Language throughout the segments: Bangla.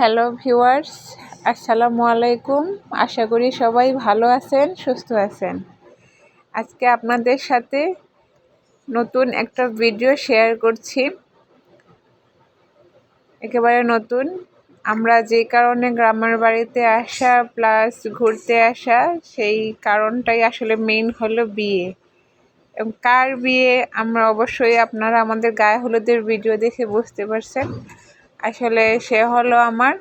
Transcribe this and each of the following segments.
হ্যালো ভিউয়ার্স, আসসালামু আলাইকুম। আশা করি সবাই ভালো আছেন, সুস্থ আছেন। আজকে আপনাদের সাথে নতুন একটা ভিডিও শেয়ার করছি। একেবারে নতুন। আমরা যে কারণে গ্রামের বাড়িতে আসা প্লাস ঘুরতে আসা, সেই কারণটাই আসলে মেইন হলো বিয়ে। এবং কার বিয়ে, আমরা অবশ্যই আপনারা আমাদের গায়ে হলুদের ভিডিও দেখে বুঝতে পারছেন। আসলে সে হলো আমার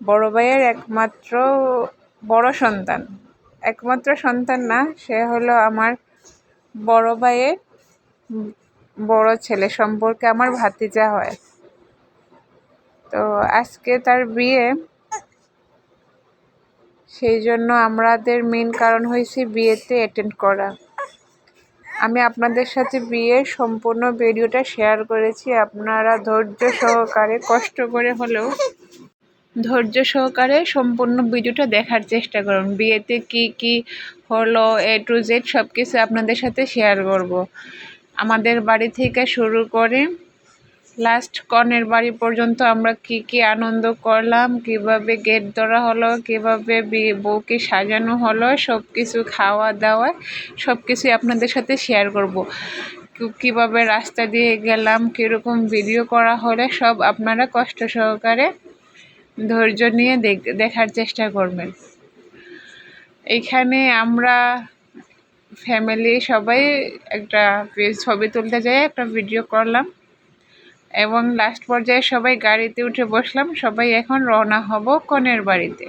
বড় ভাইয়ের একমাত্র বড় সন্তান। একমাত্র সন্তান না, সে হলো আমার বড় ভাইয়ের বড় ছেলে সম্পর্কে আমার ভাতিজা হয়। তো আজকে তার বিয়ে, সেই জন্য আমাদের মেন কারণ হয়েছে বিয়েতে অ্যাটেন্ড করা। আমি আপনাদের সাথে বিয়ের সম্পূর্ণ ভিডিওটা শেয়ার করেছি। আপনারা ধৈর্য সহকারে, কষ্ট করে হলেও ধৈর্য সহকারে সম্পূর্ণ ভিডিওটা দেখার চেষ্টা করুন। বিয়েতে কি কি হলো এ টু জেড সব কিছু আপনাদের সাথে শেয়ার করব। আমাদের বাড়ি থেকে শুরু করে লাস্ট কনের বাড়ি পর্যন্ত আমরা কি কি আনন্দ করলাম, কীভাবে গেট ধরা হলো, কীভাবে বউকে সাজানো হলো সব কিছু খাওয়া দাওয়া সব কিছুই আপনাদের সাথে শেয়ার করব। কীভাবে রাস্তা দিয়ে গেলাম, কীরকম ভিডিও করা হলে, সব আপনারা কষ্ট সহকারে ধৈর্য নিয়ে দেখার চেষ্টা করবেন। এইখানে আমরা ফ্যামিলি সবাই একটা ছবি তুলতে যাই একটা ভিডিও করলাম। এবং লাস্ট পর্যায়ে সবাই গাড়িতে উঠে বসলাম, সবাই এখন রওনা হব কনের বাড়িতে।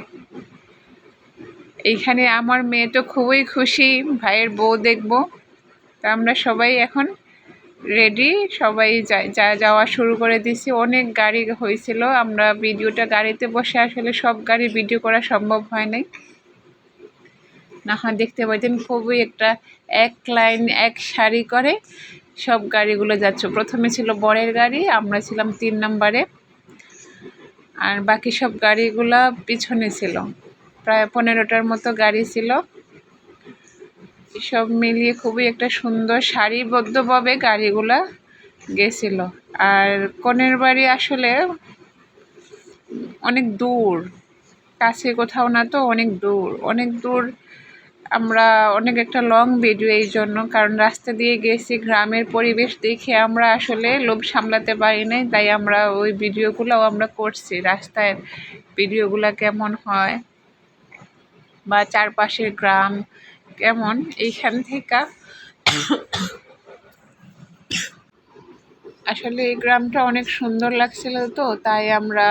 এইখানে আমার মেয়ে তো খুবই খুশি, ভাইয়ের বউ দেখব। তা আমরা সবাই এখন রেডি সবাই যা যাওয়া শুরু করে দিছি অনেক গাড়ি হয়েছিল, আমরা ভিডিওটা গাড়িতে বসে আসলে সব গাড়ি ভিডিও করা সম্ভব হয় নাই। না হয় দেখতে পাইতেন খুবই একটা এক লাইন এক সারি করে। সব গাড়িগুলো যাচ্ছে। প্রথমে ছিল বরের গাড়ি, আমরা ছিলাম তিন নম্বরে। আর বাকি সব গাড়িগুলো পিছনে ছিল। প্রায় পনেরোটার মতো গাড়ি ছিল। সব মিলিয়ে খুবই একটা সুন্দর সারিবদ্ধভাবে গাড়িগুলা গেছিল। আর কনের বাড়ি আসলে অনেক দূর, কাছে কোথাও না তো অনেক দূর। অনেক দূর আমরা অনেক একটা লং ভিডিও এই জন্য, কারণ রাস্তা দিয়ে গেছি, গ্রামের পরিবেশ দেখে আমরা আসলে লোভ সামলাতে পারি নাই, তাই আমরা ওই ভিডিওগুলোও আমরা করছি, রাস্তায় ভিডিওগুলো কেমন হয়, বা চারপাশের গ্রাম কেমন, এইখান থেকে। আসলে এই গ্রামটা অনেক সুন্দর লাগছিল তো, তাই আমরা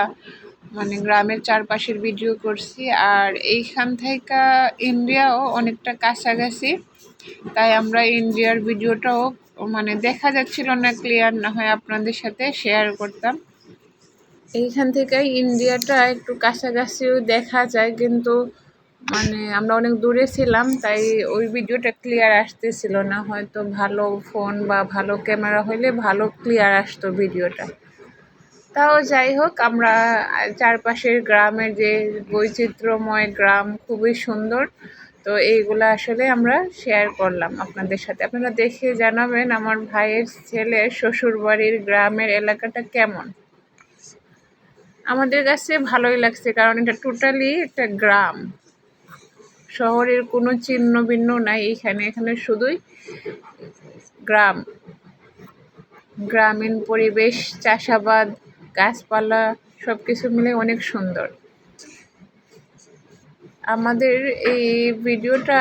মানে গ্রামের চারপাশের ভিডিও করছি। আর এইখান থেকে ইন্ডিয়াও অনেকটা কাছাকাছি। তাই আমরা ইন্ডিয়ার ভিডিওটাও মানে দেখা যাচ্ছিল না ক্লিয়ার না হয় আপনাদের সাথে শেয়ার করতাম। এইখান থেকে ইন্ডিয়াটা একটু কাছাকাছিও দেখা যায়, কিন্তু মানে আমরা অনেক দূরে ছিলাম, তাই ওই ভিডিওটা ক্লিয়ার আসতেছিল না। হয়তো ভালো ফোন বা ভালো ক্যামেরা হলে ভালো ক্লিয়ার আসতো ভিডিওটা তাও যাই হোক, আমরা চারপাশের গ্রামের যে বৈচিত্র্যময় গ্রাম খুবই সুন্দর। তো এইগুলো আসলে আমরা শেয়ার করলাম আপনাদের সাথে। আপনারা দেখে জানাবেন আমার ভাইয়ের ছেলে শ্বশুর বাড়ির গ্রামের এলাকাটা কেমন। আমাদের কাছে ভালোই লাগছে, কারণ এটা টোটালি একটা গ্রাম। শহরের কোনো চিহ্ন ভিন্ন নাই এখানে। এখানে শুধুই গ্রাম। গ্রামীণ পরিবেশ, চাষাবাদ গাছপালা সব কিছু মিলে অনেক সুন্দর। আমাদের এই ভিডিওটা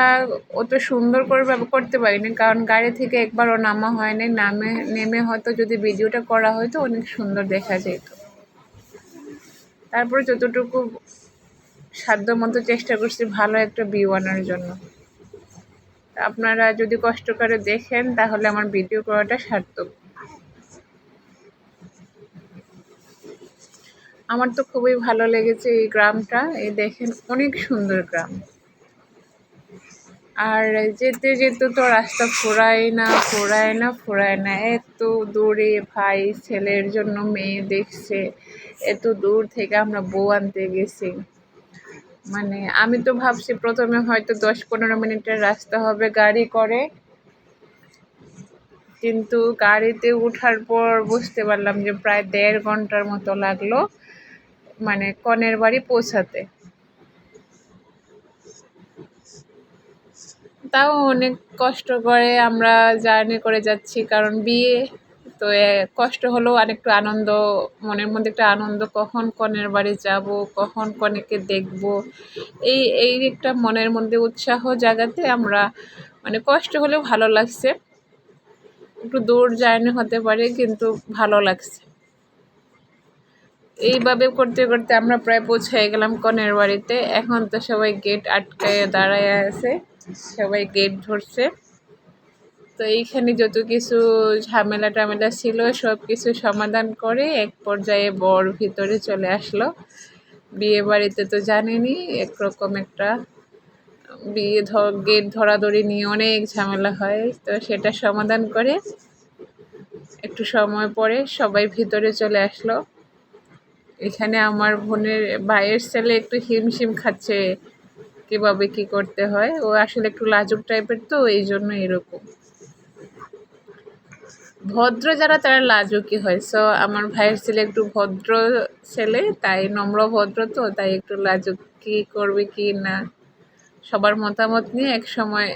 অত সুন্দর করে করতে পারিনি, কারণ গাড়ি থেকে একবারও নামা হয়নি, নামে, নেমে হয়তো যদি ভিডিওটা করা হয়তো অনেক সুন্দর দেখা যেত। তারপরে যতটুকু সাধ্য মতো চেষ্টা করছি ভালো একটা ভিউ আনার জন্য। আপনারা যদি কষ্ট করে দেখেন, তাহলে আমার ভিডিও করাটা সার্থক। আমার তো খুবই ভালো লেগেছে এই গ্রামটা। এই দেখেন, অনেক সুন্দর গ্রাম। আর যেতে যেতে তো রাস্তা ফোরায় না ফোরায় না ফোরায় না। এত দূরে ভাই ছেলের জন্য মেয়ে দেখছে। এত দূর থেকে আমরা বউ আনতে গেছি। মানে আমি তো ভাবছি প্রথমে হয়তো দশ পনেরো মিনিটের রাস্তা হবে গাড়ি করে। কিন্তু গাড়িতে উঠার পর বুঝতে পারলাম যে প্রায় দেড় ঘণ্টার মতো লাগল। মানে কনের বাড়ি পৌঁছাতে। তাও অনেক কষ্ট করে আমরা জার্নি করে যাচ্ছি, কারণ বিয়ে তো কষ্ট হলেও আরেকটু আনন্দ, মনের মধ্যে একটা আনন্দ, কখন কনের বাড়ি যাব, কখন কনেকে দেখব, এই এই একটা মনের মধ্যে উৎসাহ জাগাতে আমরা মানে কষ্ট হলেও ভালো লাগছে। একটু দূর জার্নি হতে পারে, কিন্তু ভালো লাগছে। এইভাবে করতে করতে আমরা প্রায় পৌঁছে গেলাম কনের বাড়িতে। এখন তো সবাই গেট আটকায় দাঁড়ায় আছে, সবাই গেট ধরছে। তো এইখানে যত কিছু ঝামেলা টামেলা ছিল, সব কিছু সমাধান করে এক পর্যায়ে বর ভিতরে চলে আসলো। বিয়ে বাড়িতে তো জানেনি, একরকম একটা বিয়ে ধর গেট ধরাধরি নিয়ে অনেক ঝামেলা হয়। তো সেটা সমাধান করে একটু সময় পরে সবাই ভিতরে চলে আসলো। এখানে আমার বোনের ভাইয়ের ছেলে একটু হিমশিম খাচ্ছে, কীভাবে কি করতে হয়? ও আসলে একটু লাজুক টাইপের তো, এই জন্য এরকম। ভদ্র যারা, তারা লাজুকি হয়। সো আমার ভাইয়ের ছেলে একটু ভদ্র ছেলে, তাই নম্র ভদ্র তো, তাই একটু লাজুক কি করবে কি না, সবার মতামত নিয়ে এক সময়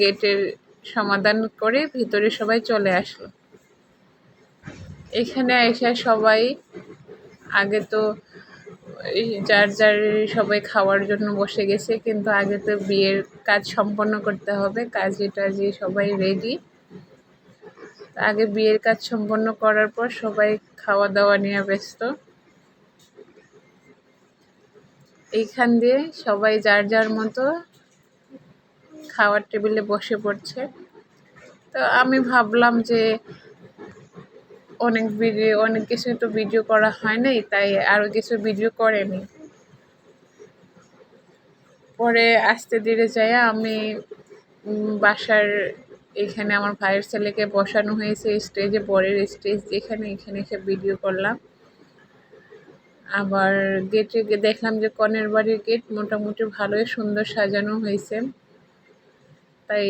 গেটের সমাধান করে ভিতরে সবাই চলে আসলো। এখানে এসে সবাই আগে তো যার যার সবাই খাওয়ার জন্য বসে গেছে, কিন্তু আগে তো বিয়ের কাজ সম্পন্ন করতে হবে, কাজে টাজে সবাই রেডি আগে বিয়ের কাজ সম্পন্ন করার পর সবাই খাওয়া দাওয়া নিয়ে ব্যস্ত। এইখান দিয়ে সবাই যার যার মতো খাওয়ার টেবিলে বসে পড়ছে। তো আমি ভাবলাম যে অনেক ভিডিও অনেক কিছু তো ভিডিও করা হয় নাই, তাই আরও কিছু ভিডিও করেনি। পরে আস্তে ধীরে যায় আমি বাসার এখানে আমার ভাইয়ের ছেলেকে বসানো হয়েছে স্টেজে বরের স্টেজ যেখানে, এখানে এসে ভিডিও করলাম। আবার গেটে দেখলাম যে কনের বাড়ির গেট মোটামুটি ভালোই সুন্দর সাজানো হয়েছে। তাই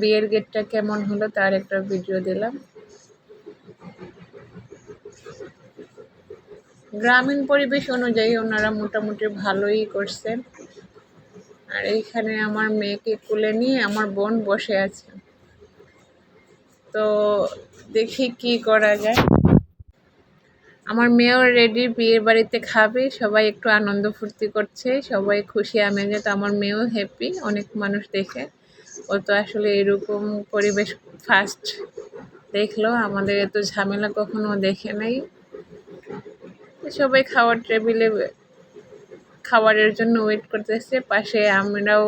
বিয়ের গেটটা কেমন হলো তার একটা ভিডিও দিলাম। গ্রামীণ পরিবেশ অনুযায়ী ওনারা মোটামুটি ভালোই করছেন আর এইখানে আমার মেয়েকে কুলে নিয়ে আমার বোন বসে আছে। তো দেখি কি করা যায়। আমার মেয়েও রেডি বিয়ের বাড়িতে খাবে, সবাই একটু আনন্দ ফুর্তি করছে, সবাই খুশি আমেজে তো আমার মেয়েও হ্যাপি অনেক মানুষ দেখে। ও তো আসলে এরকম পরিবেশ ফার্স্ট দেখল, আমাদের এত ঝামেলা কখনো দেখে নাই। সবাই খাওয়ার টেবিলে খাবারের জন্য ওয়েট করতেছে। পাশে আমরাও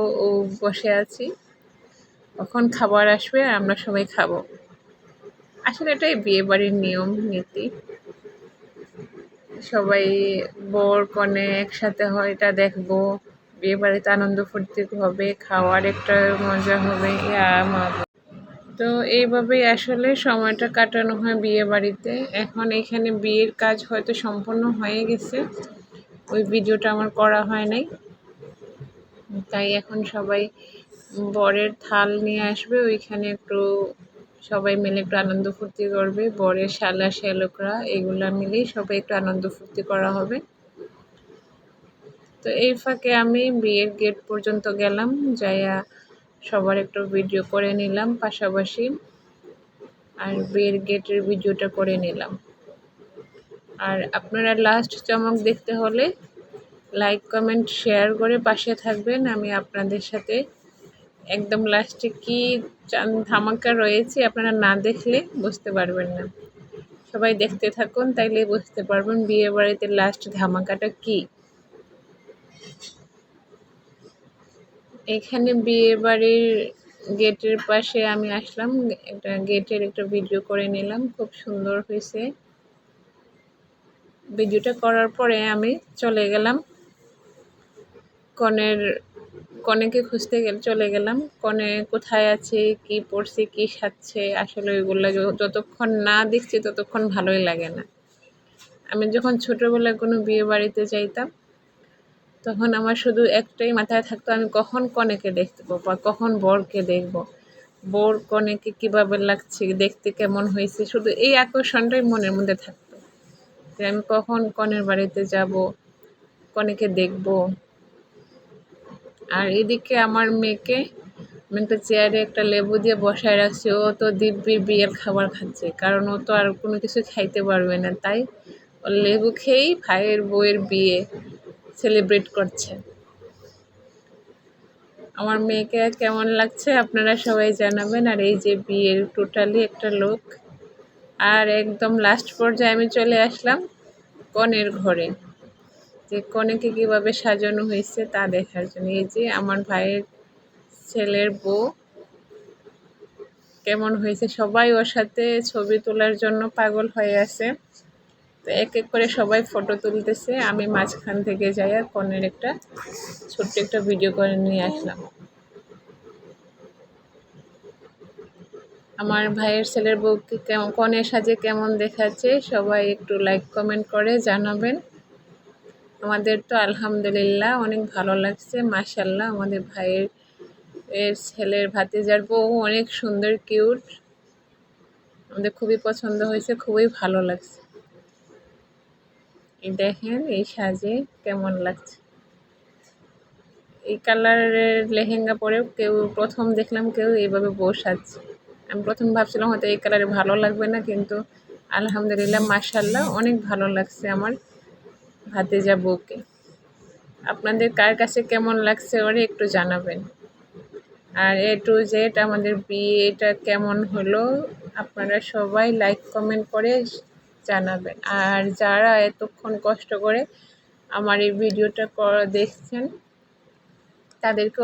বসে আছি। কখন খাবার আসবে আমরা সবাই খাব। আসলে এটাই বিয়ে বাড়ির নিয়ম, নীতি। সবাই বর কনে একসাথে হয়, এটা দেখব। বিয়ে বাড়িতে আনন্দ ফুর্তি হবে, খাওয়ার একটা মজা হবে। তো এইভাবেই আসলে সময়টা কাটানো হয় বিয়ে বাড়িতে। এখন এখানে বিয়ের কাজ হয়তো সম্পন্ন হয়ে গেছে। ওই ভিডিওটা আমার করা হয় নাই। তাই এখন সবাই বরের থাল নিয়ে আসবে, ওইখানে একটু সবাই মিলে একটু আনন্দ ফুর্তি করবে। বরের শালা, শ্যালকরা, এগুলা মিলেই সবাই একটু আনন্দ ফুর্তি করা হবে। তো এই ফাঁকে আমি বিয়ের গেট পর্যন্ত গেলাম, যাইয়া সবার একটু ভিডিও করে নিলাম পাশাপাশি। আর বিয়ের গেটের ভিডিওটা করে নিলাম। আর আপনারা লাস্ট চমক দেখতে হলে লাইক কমেন্ট শেয়ার করে পাশে থাকবেন। আমি আপনাদের সাথে একদম লাস্টে কি ধামাকা রয়েছে আপনারা না দেখলে বুঝতে পারবেন না। সবাই দেখতে থাকুন, তাইলে বুঝতে পারবেন বিয়ে বাড়িতে লাস্ট ধামাকাটা কি। এখানে বিয়ে বাড়ির গেটের পাশে আমি আসলাম। একটা গেটের একটা ভিডিও করে নিলাম। খুব সুন্দর হয়েছে। ভিডিওটা করার পরে আমি চলে গেলাম। কনের, কনেকে খুঁজতে গেলে চলে গেলাম। কনে কোথায় আছে, কি পড়ছে, কি সাজছে, আসলে ওইগুলো যতক্ষণ না দেখছি ততক্ষণ ভালোই লাগে না। আমি যখন ছোটোবেলায় কোনো বিয়ে বাড়িতে যাইতাম তখন আমার শুধু একটাই মাথায় থাকতো, আমি কখন কনেকে দেখব বা কখন বরকে দেখব? বর কনেকে কীভাবে লাগছে, দেখতে কেমন হয়েছে? শুধু এই আকর্ষণটাই মনের মধ্যে থাকতো যে আমি কখন কনের বাড়িতে যাব, কনেকে দেখব। আর এদিকে আমার মেয়েকে আমি একটা চেয়ারে একটা লেবু দিয়ে বসায় রাখছি, ও তো দিব্যির বিয়ের খাবার খাচ্ছে, কারণ ও তো আর কোনো কিছু খাইতে পারবে না। তাই ও লেবু খেয়েই ভাইয়ের বউয়ের বিয়ে। সেলিব্রেট করছে। আমার মেয়েকে কেমন লাগছে আপনারা সবাই জানাবেন। আর এই যে বিয়ের টোটালি একটা লোক আর একদম লাস্ট পর্যায়ে আমি চলে আসলাম কনের ঘরে। যে কনেকে কীভাবে সাজানো হয়েছে তা দেখার জন্য। এই যে আমার ভাইয়ের ছেলের বউ। কেমন হয়েছে? সবাই ওর সাথে ছবি তোলার জন্য পাগল হয়ে আছে। তো এক এক করে সবাই ফটো তুলতেছে। আমি মাঝখান থেকে যাই আর কনের একটা ছোট্ট একটা ভিডিও করে নিয়ে আসলাম। আমার ভাইয়ের ছেলের বউকে কেমন, কনের সাজে কেমন দেখাচ্ছে, সবাই একটু লাইক কমেন্ট করে জানাবেন। আমাদের তো আলহামদুলিল্লাহ অনেক ভালো লাগছে মাশাল্লাহ আমাদের ভাইয়ের, এর ছেলের ভাতিজার বউ অনেক সুন্দর কিউট আমাদের খুবই পছন্দ হয়েছে, খুবই ভালো লাগছে। দেখেন এই সাজে কেমন লাগছে। এই কালারের লেহেঙ্গা পরেও কেউ প্রথম দেখলাম কেউ এইভাবে বউ সাজছে। আমি প্রথম ভাবছিলাম হয়তো এই কালারে ভালো লাগবে না, কিন্তু আলহামদুলিল্লাহ মাশাল্লাহ অনেক ভালো লাগছে আমার ভাতিজা বউকে। আপনাদের কার কাছে কেমন লাগছে ওরে একটু জানাবেন। আর এ টু জেড আমাদের বিয়েটা কেমন হলো, আপনারা সবাই লাইক, কমেন্ট করে জানাবেন। আর যারা এতক্ষণ কষ্ট করে আমার এই ভিডিওটা দেখছেন তাদেরকে